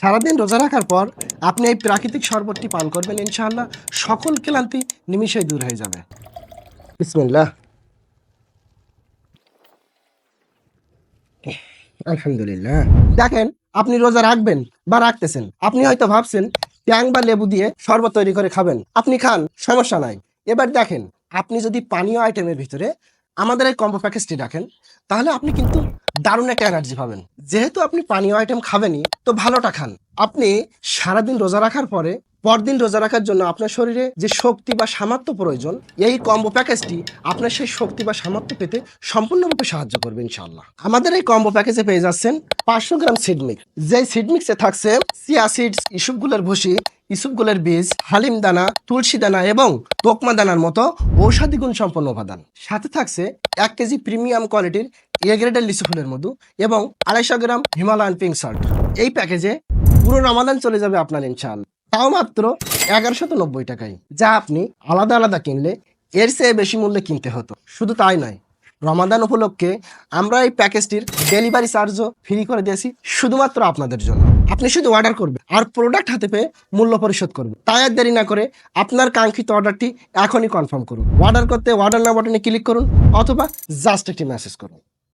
সারাদিন রোজা রাখার পর আপনি এই প্রাকৃতিক শরবতটি পান করবেন, ইনশাআল্লাহ সকল ক্লান্তি নিমিষেই দূর হয়ে যাবে। বিসমিল্লাহ। আলহামদুলিল্লাহ। দেখেন, আপনি রোজা রাখবেন বা রাখতেছেন, আপনি হয়তো ভাবছেন ট্যাং বা লেবু দিয়ে শরবত তৈরি করে খাবেন, আপনি খান, সমস্যা নাই। এবার দেখেন, আপনি যদি পানীয় আইটেমের ভিতরে আমাদের এই কম্বো প্যাকেজটি রাখেন, তাহলে আপনি কিন্তু দারুণ একটা এনার্জি পাবেন। যেহেতু আপনি পানীয় আইটেম খাবেনই, তো ভালোটা খান। আপনি সারাদিন রোজা রাখার পরে, পরদিন রোজা রাখার জন্য আপনার শরীরে যে শক্তি বা সামর্থ্য প্রয়োজন, এই কম্বো প্যাকেজটি আপনার সেই শক্তি বা সামর্থ্য পেতে সম্পূর্ণরূপে সাহায্য করবে ইনশাআল্লাহ। আমাদের এই কম্বো প্যাকেজে পেয়ে যাচ্ছেন পাঁচশো গ্রাম সিডমিক্স যে সিডমিক্সে থাকছে সিয়া সিডস ইসুপগুলোর ভুসি, ইসুপগুলের বীজ, হালিম দানা, তুলসী দানা এবং তোকমা দানার মতো ঔষধি গুণ সম্পন্ন উপাদান। সাথে থাকছে এক কেজি প্রিমিয়াম কোয়ালিটির এ লিচু ফুলের মধু এবং আড়াইশো গ্রাম হিমালয়ান পিঙ্ক সল্ট এই প্যাকেজে পুরো রমাদান চলে যাবে আপনার ইনশাআল্লাহ। তাও মাত্র এগারোশত নব্বই টাকায়, যা আপনি আলাদা আলাদা কিনলে এর চেয়ে বেশি মূল্যে কিনতে হতো। শুধু তাই নয়, রমাদান উপলক্ষে আমরা এই প্যাকেজটির ডেলিভারি চার্জও ফ্রি করে দিয়েছি শুধুমাত্র আপনাদের জন্য। আপনি শুধু অর্ডার করবেন আর প্রোডাক্ট হাতে পেয়ে মূল্য পরিশোধ করবেন। তাই আর দেরি না করে আপনার কাঙ্ক্ষিত অর্ডারটি এখনই কনফার্ম করুন। অর্ডার করতে অর্ডার না বাটনে ক্লিক করুন অথবা জাস্ট একটি মেসেজ করুন।